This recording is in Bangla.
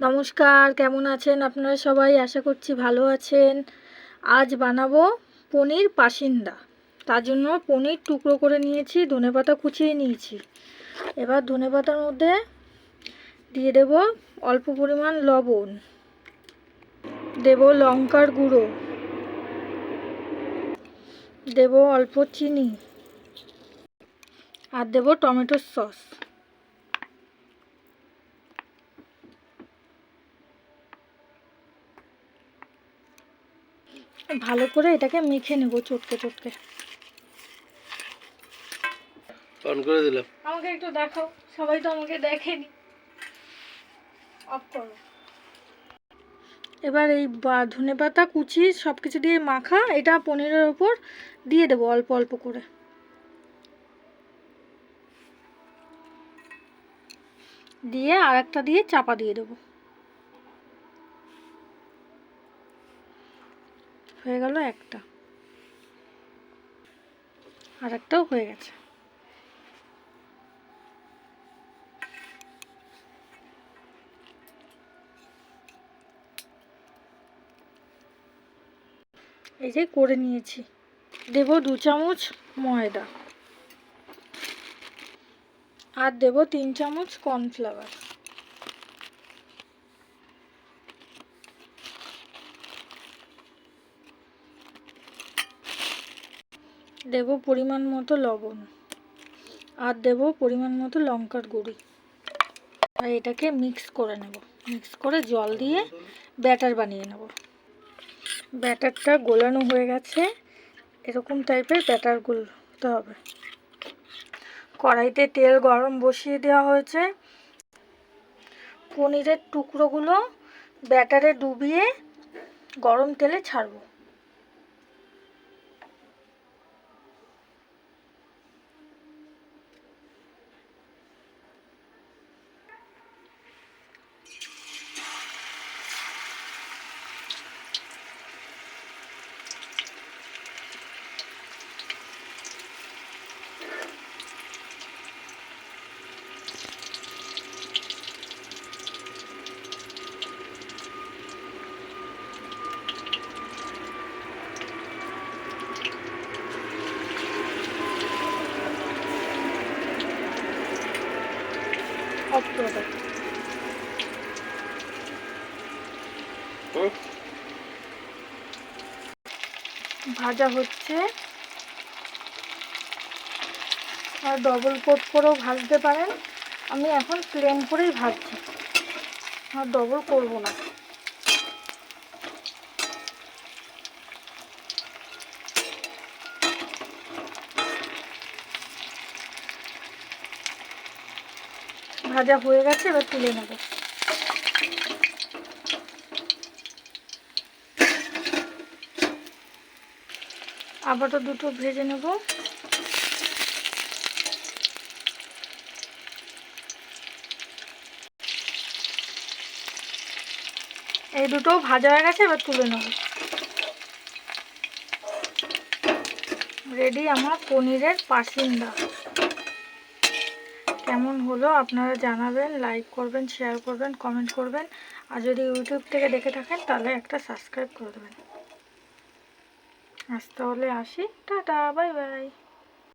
নমস্কার, কেমন আছেন আপনারা সবাই? আশা করছি ভালো আছেন। আজ বানাবো পনির পাসিন্দা। তার জন্য পনির টুকরো করে নিয়েছি ধনেপাতা কুচিয়ে নিয়েছি। এবার ধনেপাতার মধ্যে দিয়ে দেব অল্প পরিমাণ লবণ। দেব লঙ্কার গুঁড়ো। দেব অল্প চিনি। আর দেব টমেটোর সস। ভালো করে এটাকে মেখে নেব চটকে চটকে। অন করে দিলাম। আমাকে একটু দেখাও সবাই তো আমাকে দেখেনি। অফ করো। এবার এই ধনে পাতা কুচি সব কিছু দিয়ে মাখা এটা পনিরের ওপর দিয়ে দেবো অল্প অল্প করে। দিয়ে আর একটা দিয়ে চাপা দিয়ে দেবো। হয়ে গেল একটা। আর একটাও হয়ে গেছে। এই যে করে নিয়েছি। দেব দু চামচ ময়দা। আর দেব তিন চামচ কর্নফ্লাওয়ার। দেব পরিমাণ মতো লবণ আর দেব পরিমাণ মতো লঙ্কার গুঁড়ি। আর এটাকে মিক্স করে নেব। মিক্স করে জল দিয়ে ব্যাটার বানিয়ে নেব। ব্যাটারটা গোলানো হয়ে গেছে। এরকম টাইপের ব্যাটার গুলতে হবে। কড়াইতে তেল গরম বসিয়ে দেওয়া হয়েছে। পনিরের টুকরোগুলো ব্যাটারে ডুবিয়ে গরম তেলে ছাড়বো। অফ? ভাজা হচ্ছে। আর ডবল কোট করেও ভাজতে পারেন। আমি এখন প্লেন করেই ভাজছি। আর ডবল করব না। ভাজা হয়ে গেছে, এবার তুলে নেব। আবারও দুটো ভেজে নেব। এই দুটো ভাজা হয়ে গেছে, এবার তুলে নেব। রেডি আমার পনিরের পাসিন্দা। কেমন হলো আপনারা জানাবেন লাইক করবেন শেয়ার করবেন কমেন্ট করবেন। আর যদি ইউটিউব থেকে দেখে থাকেন, তাহলে একটা সাবস্ক্রাইব করে দেবেন। আজ তাহলে আসি। Tata bye bye